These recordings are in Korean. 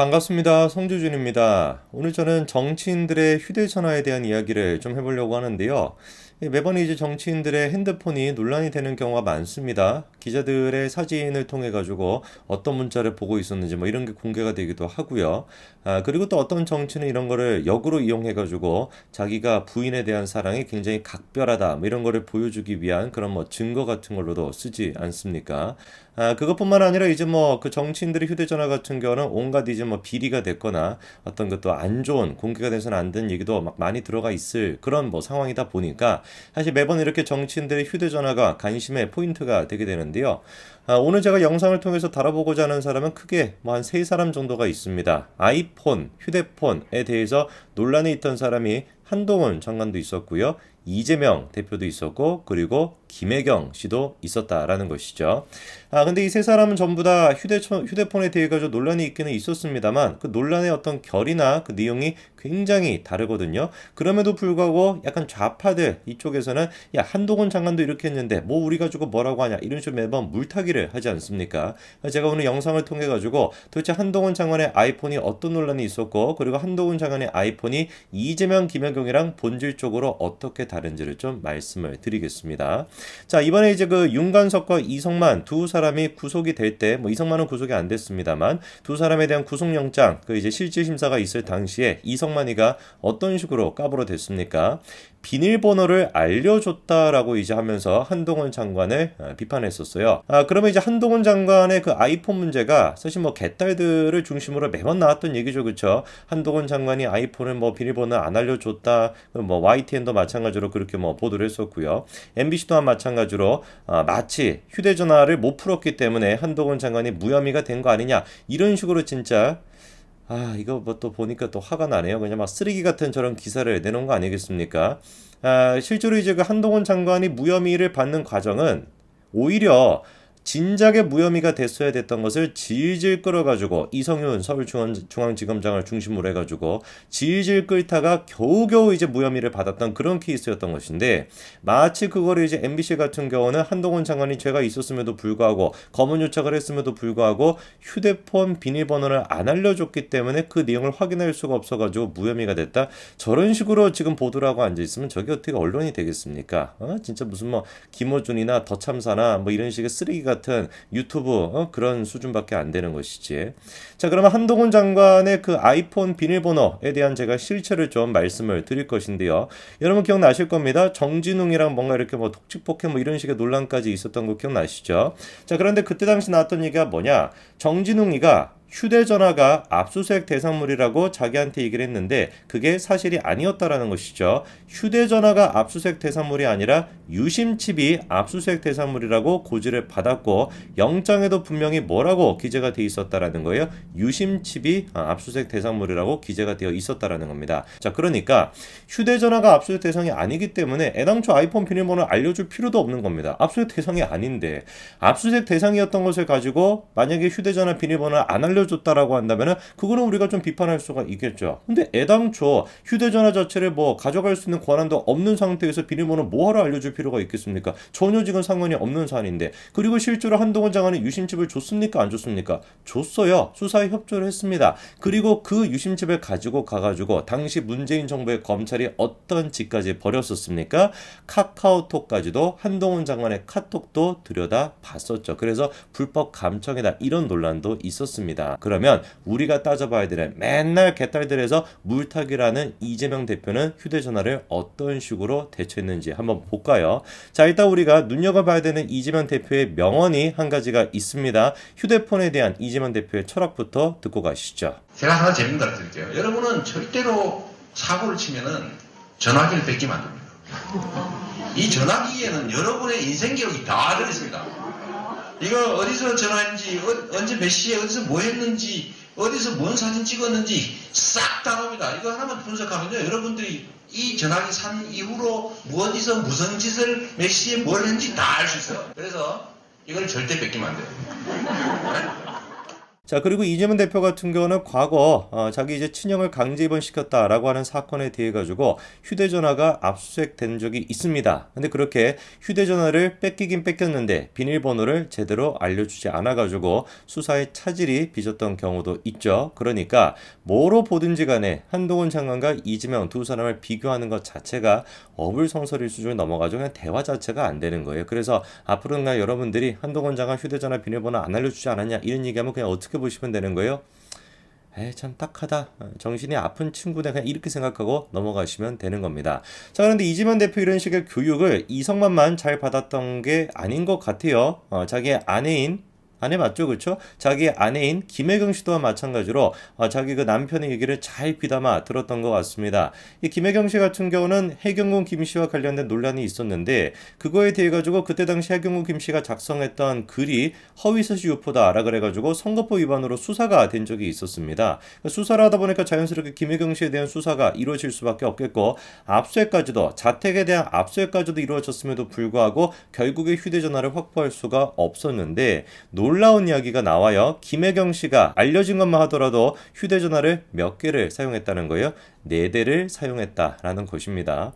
반갑습니다. 송주준입니다. 오늘 저는 정치인들의 휴대전화에 대한 이야기를 좀 해보려고 하는데요. 예, 매번 이제 정치인들의 핸드폰이 논란이 되는 경우가 많습니다. 기자들의 사진을 통해 가지고 어떤 문자를 보고 있었는지 뭐 이런 게 공개가 되기도 하고요. 아, 그리고 또 어떤 정치는 이런 거를 역으로 이용해 가지고 자기가 부인에 대한 사랑이 굉장히 각별하다 뭐 이런 거를 보여주기 위한 그런 뭐 증거 같은 걸로도 쓰지 않습니까? 아, 그것뿐만 아니라 이제 뭐 그 정치인들의 휴대전화 같은 경우는 온갖 이제 뭐 비리가 됐거나 어떤 것도 안 좋은 공개가 돼서는 안 되는 얘기도 막 많이 들어가 있을 그런 뭐 상황이다 보니까 사실 매번 이렇게 정치인들의 휴대전화가 관심의 포인트가 되게 되는데요. 아, 오늘 제가 영상을 통해서 다뤄보고자 하는 사람은 크게 뭐 한 세 사람 정도가 있습니다. 아이폰, 휴대폰에 대해서 논란이 있던 사람이 한동훈 장관도 있었고요. 이재명 대표도 있었고 그리고 김혜경 씨도 있었다라는 것이죠. 아 근데 이 세 사람은 전부 다 휴대폰 휴대폰에 대해 가지고 논란이 있기는 있었습니다만 그 논란의 어떤 결이나 그 내용이 굉장히 다르거든요. 그럼에도 불구하고 약간 좌파들 이쪽에서는 야 한동훈 장관도 이렇게 했는데 뭐 우리 가지고 뭐라고 하냐 이런 식으로 매번 물타기를 하지 않습니까? 제가 오늘 영상을 통해 가지고 도대체 한동훈 장관의 아이폰이 어떤 논란이 있었고 그리고 한동훈 장관의 아이폰이 이재명 김혜경이랑 본질적으로 어떻게 다른지를 좀 말씀을 드리겠습니다. 자 이번에 이제 그 윤관석과 이성만 두 사람이 구속이 될 때 뭐 이성만은 구속이 안 됐습니다만 두 사람에 대한 구속영장 그 이제 실질 심사가 있을 당시에 이성만이가 어떤 식으로 까불어 됐습니까? 비밀번호를 알려줬다라고 이제 하면서 한동훈 장관을 아, 비판했었어요. 아, 그러면 이제 한동훈 장관의 그 아이폰 문제가 사실 뭐 개딸들을 중심으로 매번 나왔던 얘기죠, 그쵸? 한동훈 장관이 아이폰을 뭐 비밀번호 안 알려줬다, 뭐 YTN도 마찬가지로 그렇게 뭐 보도를 했었고요. MBC 또한 마찬가지로 아, 마치 휴대전화를 못 풀었기 때문에 한동훈 장관이 무혐의가 된 거 아니냐 이런 식으로 진짜 아, 이거 뭐 또 보니까 또 화가 나네요. 그냥 막 쓰레기 같은 저런 기사를 내놓은 거 아니겠습니까? 아, 실제로 이제 그 한동훈 장관이 무혐의를 받는 과정은 오히려 진작에 무혐의가 됐어야 됐던 것을 질질 끌어가지고 이성윤 서울중앙지검장을 중심으로 해가지고 질질 끌다가 겨우겨우 이제 무혐의를 받았던 그런 케이스였던 것인데 마치 그거를 이제 MBC 같은 경우는 한동훈 장관이 죄가 있었음에도 불구하고 검은 요청을 했음에도 불구하고 휴대폰 비밀번호를 안 알려줬기 때문에 그 내용을 확인할 수가 없어가지고 무혐의가 됐다 저런 식으로 지금 보도를 하고 앉아 있으면 저게 어떻게 언론이 되겠습니까? 어? 진짜 무슨 뭐 김어준이나 더참사나 뭐 이런 식의 쓰레기가 같은 유튜브 어? 그런 수준밖에 안 되는 것이지. 자, 그러면 한동훈 장관의 그 아이폰 비밀번호에 대한 제가 실체를 좀 말씀을 드릴 것인데요. 여러분 기억나실 겁니다. 정진웅이랑 뭔가 이렇게 뭐 독직 폭행 뭐 이런 식의 논란까지 있었던 거 기억나시죠? 자, 그런데 그때 당시 나왔던 얘기가 뭐냐? 정진웅이가 휴대전화가 압수수색 대상물이라고 자기한테 얘기를 했는데 그게 사실이 아니었다라는 것이죠. 휴대전화가 압수수색 대상물이 아니라 유심칩이 압수수색 대상물이라고 고지를 받았고 영장에도 분명히 뭐라고 기재가 돼 있었다라는 거예요. 유심칩이 아, 압수수색 대상물이라고 기재가 되어 있었다라는 겁니다. 자, 그러니까 휴대전화가 압수수색 대상이 아니기 때문에 애당초 아이폰 비밀번호를 알려줄 필요도 없는 겁니다. 압수수색 대상이 아닌데 압수수색 대상이었던 것을 가지고 만약에 휴대전화 비밀번호를 안 알려 알려줬다라고 한다면은 그거는 우리가 좀 비판할 수가 있겠죠. 근데 애당초 휴대전화 자체를 뭐 가져갈 수 있는 권한도 없는 상태에서 비밀번호 뭐하러 알려줄 필요가 있겠습니까? 전혀 지금 상관이 없는 사안인데 그리고 실제로 한동훈 장관이 유심칩을 줬습니까? 안 줬습니까? 줬어요. 수사에 협조를 했습니다. 그리고 그 유심칩을 가지고 가가지고 당시 문재인 정부의 검찰이 어떤 짓까지 벌였었습니까? 카카오톡까지도 한동훈 장관의 카톡도 들여다 봤었죠. 그래서 불법 감청이다 이런 논란도 있었습니다. 그러면 우리가 따져봐야 되는 맨날 개딸들에서 물타기라는 이재명 대표는 휴대전화를 어떤 식으로 대처했는지 한번 볼까요? 자, 일단 우리가 눈여겨봐야 되는 이재명 대표의 명언이 한 가지가 있습니다. 휴대폰에 대한 이재명 대표의 철학부터 듣고 가시죠. 제가 하나 재밌는 걸 드릴게요. 여러분은 절대로 사고를 치면은 전화기를 뺏기면 안 됩니다. 이 전화기에는 여러분의 인생 기록이 다 들어있습니다. 이거 어디서 전화했는지, 어, 언제 몇 시에 어디서 뭐 했는지, 어디서 뭔 사진 찍었는지 싹 다 나옵니다. 이거 하나만 분석하면요. 여러분들이 이 전화기 산 이후로 어디서 무슨 짓을 몇 시에 뭘 했는지 다 알 수 있어요. 그래서 이걸 절대 뺏기면 안 돼요. 자, 그리고 이재명 대표 같은 경우는 과거 어, 자기 이제 친형을 강제 입원시켰다라고 하는 사건에 대해 가지고 휴대전화가 압수수색된 적이 있습니다. 근데 그렇게 휴대전화를 뺏기긴 뺏겼는데 비밀번호를 제대로 알려주지 않아 가지고 수사의 차질이 빚었던 경우도 있죠. 그러니까 뭐로 보든지 간에 한동훈 장관과 이재명 두 사람을 비교하는 것 자체가 어불성설일 수준을 넘어가죠. 그냥 대화 자체가 안 되는 거예요. 그래서 앞으로는 여러분들이 한동훈 장관 휴대전화 비밀번호 안 알려주지 않았냐 이런 얘기하면 그냥 어떻게 보시면 되는 거예요? 에이 참 딱하다. 어, 정신이 아픈 친구네. 그냥 이렇게 생각하고 넘어가시면 되는 겁니다. 자 그런데 이재명 대표 이런 식의 교육을 이성만만 잘 받았던 게 아닌 것 같아요. 어, 자기 아내인 아내 맞죠, 그렇죠? 자기 아내인 김혜경 씨도와 마찬가지로 어, 자기 그 남편의 얘기를 잘 귀담아 들었던 것 같습니다. 이 김혜경 씨 같은 경우는 해경군 김 씨와 관련된 논란이 있었는데 그거에 대해 가지고 그때 당시 해경군 김 씨가 작성했던 글이 허위사실 유포다라 그래가지고 선거법 위반으로 수사가 된 적이 있었습니다. 수사를 하다 보니까 자연스럽게 김혜경 씨에 대한 수사가 이루어질 수밖에 없겠고 압수해까지도 자택에 대한 압수해까지도 이루어졌음에도 불구하고 결국에 휴대전화를 확보할 수가 없었는데 놀라운 이야기가 나와요. 김혜경 씨가 알려진 것만 하더라도 휴대전화를 몇 개를 사용했다는 거예요. 네 대를 사용했다라는 것입니다.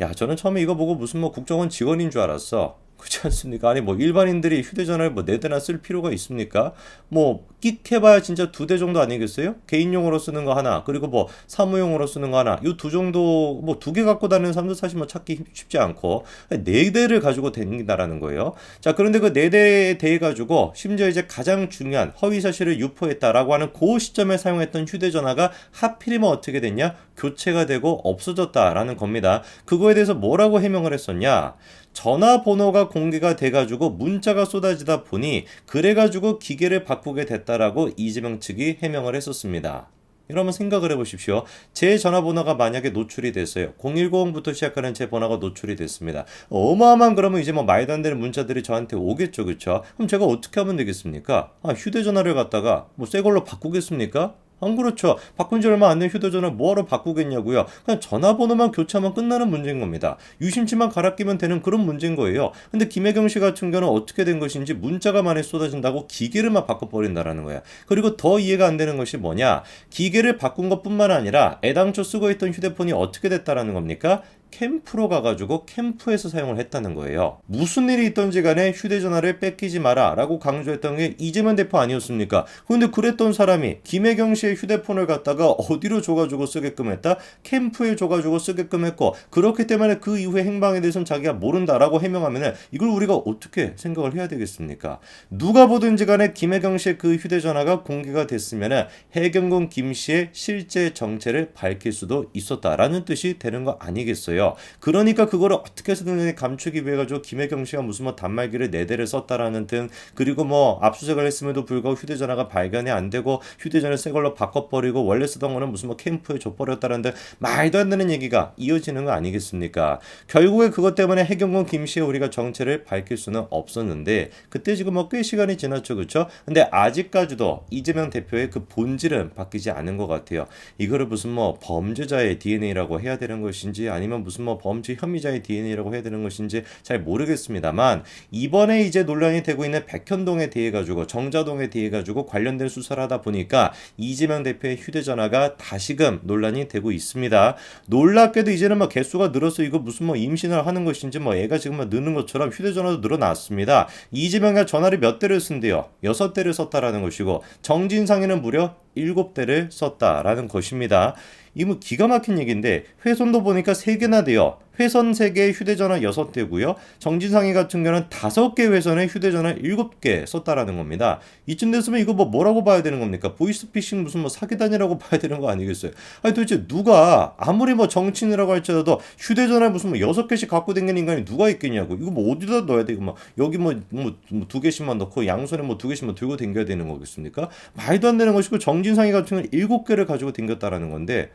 야, 저는 처음에 이거 보고 무슨 뭐 국정원 직원인 줄 알았어. 그렇지 않습니까? 아니 뭐 일반인들이 휴대전화를 뭐 네 대나 쓸 필요가 있습니까? 뭐 끽해봐야 진짜 두 대 정도 아니겠어요? 개인용으로 쓰는 거 하나 그리고 뭐 사무용으로 쓰는 거 하나 이 두 정도 뭐 두 개 갖고 다니는 사람들 사실 뭐 찾기 쉽지 않고 네 대를 가지고 다닌다라는 거예요. 자 그런데 그 네 대에 대해 가지고 심지어 이제 가장 중요한 허위 사실을 유포했다라고 하는 그 시점에 사용했던 휴대전화가 하필이면 어떻게 됐냐? 교체가 되고 없어졌다라는 겁니다. 그거에 대해서 뭐라고 해명을 했었냐? 전화번호가 공개가 돼가지고 문자가 쏟아지다 보니 그래가지고 기계를 바꾸게 됐다라고 이재명 측이 해명을 했었습니다. 여러분 생각을 해보십시오. 제 전화번호가 만약에 노출이 됐어요. 010부터 시작하는 제 번호가 노출이 됐습니다. 어마어마한 그러면 이제 뭐 말도 안 되는 문자들이 저한테 오겠죠, 그렇죠? 그럼 제가 어떻게 하면 되겠습니까? 아, 휴대전화를 갖다가 뭐 새 걸로 바꾸겠습니까? 안 그렇죠. 바꾼 지 얼마 안 된 휴대전화 뭐하러 바꾸겠냐고요. 그냥 전화번호만 교체하면 끝나는 문제인 겁니다. 유심치만 갈아 끼면 되는 그런 문제인 거예요. 근데 김혜경 씨 같은 경우는 어떻게 된 것인지 문자가 많이 쏟아진다고 기계를만 바꿔버린다라는 거야. 그리고 더 이해가 안 되는 것이 뭐냐. 기계를 바꾼 것뿐만 아니라 애당초 쓰고 있던 휴대폰이 어떻게 됐다라는 겁니까? 캠프로 가가지고 캠프에서 사용을 했다는 거예요. 무슨 일이 있던지 간에 휴대전화를 뺏기지 마라 라고 강조했던 게 이재명 대표 아니었습니까? 근데 그랬던 사람이 김혜경 씨의 휴대폰을 갖다가 어디로 줘가지고 쓰게끔 했다? 캠프에 줘가지고 쓰게끔 했고 그렇기 때문에 그 이후의 행방에 대해서는 자기가 모른다라고 해명하면은 이걸 우리가 어떻게 생각을 해야 되겠습니까? 누가 보든지 간에 김혜경 씨의 그 휴대전화가 공개가 됐으면은 해경군 김 씨의 실제 정체를 밝힐 수도 있었다라는 뜻이 되는 거 아니겠어요? 그러니까 그거를 어떻게 해서든 감추기 위해 가지고 김혜경 씨가 무슨 뭐 단말기를 네 대를 썼다라는 등 그리고 뭐 압수수색을 했음에도 불구하고 휴대전화가 발견이 안 되고 휴대전화 새 걸로 바꿔버리고 원래 쓰던 거는 무슨 뭐 캠프에 줘버렸다는 등 말도 안 되는 얘기가 이어지는 거 아니겠습니까? 결국에 그것 때문에 해경군 김 씨의 우리가 정체를 밝힐 수는 없었는데 그때 지금 뭐 꽤 시간이 지났죠, 그렇죠? 근데 아직까지도 이재명 대표의 그 본질은 바뀌지 않은 것 같아요. 이거를 무슨 뭐 범죄자의 DNA라고 해야 되는 것인지 아니면 무슨 뭐 범죄 혐의자의 DNA라고 해야 되는 것인지 잘 모르겠습니다만 이번에 이제 논란이 되고 있는 백현동에 대해 가지고 정자동에 대해 가지고 관련된 수사를 하다 보니까 이재명 대표의 휴대전화가 다시금 논란이 되고 있습니다. 놀랍게도 이제는 뭐 개수가 늘어서 이거 무슨 뭐 임신을 하는 것인지 뭐 애가 지금 뭐 느는 것처럼 휴대전화도 늘어났습니다. 이재명이 전화를 몇 대를 쓴대요. 여섯 대를 썼다라는 것이고 정진상에는 무려 일곱 대를 썼다라는 것입니다. 이뭐 기가 막힌 얘기인데 훼손도 보니까 세 개나 돼요. 훼손 3개, 휴대전화 6대고요. 정진상이 같은 경우는 5개 훼손에 휴대전화 7개 썼다라는 겁니다. 이쯤 됐으면 이거 뭐 뭐라고 봐야 되는 겁니까? 보이스피싱 무슨 뭐 사기단이라고 봐야 되는 거 아니겠어요? 아니 도대체 누가 아무리 뭐 정치인이라고 할지라도 휴대전화 무슨 뭐 6개씩 갖고 다니는 인간이 누가 있겠냐고. 이거 뭐 어디다 넣어야 돼? 이거 뭐 여기 뭐뭐두 개씩만 넣고 양손에 뭐 두 개씩만 들고 댕겨야 되는 거겠습니까? 말도 안 되는 것이고 정진상이 같은 경우는 7개를 가지고 댕겼다라는 건데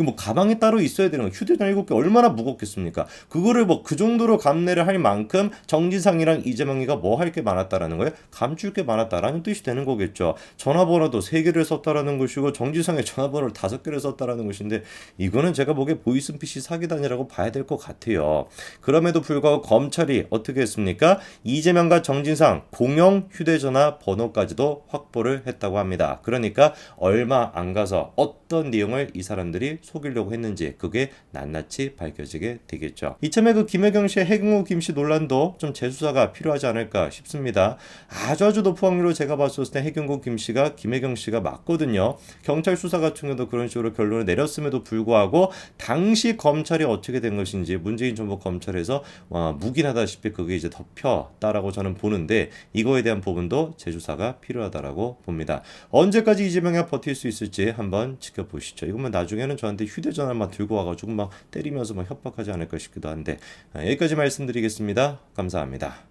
이거 뭐 가방에 따로 있어야 되는 거 휴대전화 7개 얼마나 무겁겠습니까? 그거를 뭐 그 정도로 감내를 할 만큼 정진상이랑 이재명이가 뭐 할 게 많았다라는 거예요? 감출 게 많았다라는 뜻이 되는 거겠죠. 전화번호도 3개를 썼다라는 것이고 정진상의 전화번호를 5개를 썼다라는 것인데 이거는 제가 보기에 보이스피싱 사기단이라고 봐야 될 것 같아요. 그럼에도 불구하고 검찰이 어떻게 했습니까? 이재명과 정진상 공용 휴대전화 번호까지도 확보를 했다고 합니다. 그러니까 얼마 안 가서 어떤 내용을 이 사람들이 속이려고 했는지 그게 낱낱이 밝혀지게 되겠죠. 이참에 그 김혜경 씨의 해경호 김씨 논란도 좀 재수사가 필요하지 않을까 싶습니다. 아주 아주 높은 확률로 제가 봤을 때 해경호 김 씨가 김혜경 씨가 맞거든요. 경찰 수사 같은 경우도 그런 식으로 결론을 내렸음에도 불구하고 당시 검찰이 어떻게 된 것인지 문재인 정부 검찰에서 어, 묵인하다시피 그게 이제 덮였다라고 저는 보는데 이거에 대한 부분도 재조사가 필요하다라고 봅니다. 언제까지 이재명이 버틸 수 있을지 한번 지켜 보시죠. 이거면 나중에는 저한테 휴대전화만 들고 와가지고 막 때리면서 막 협박하지 않을까 싶기도 한데 아, 여기까지 말씀드리겠습니다. 감사합니다.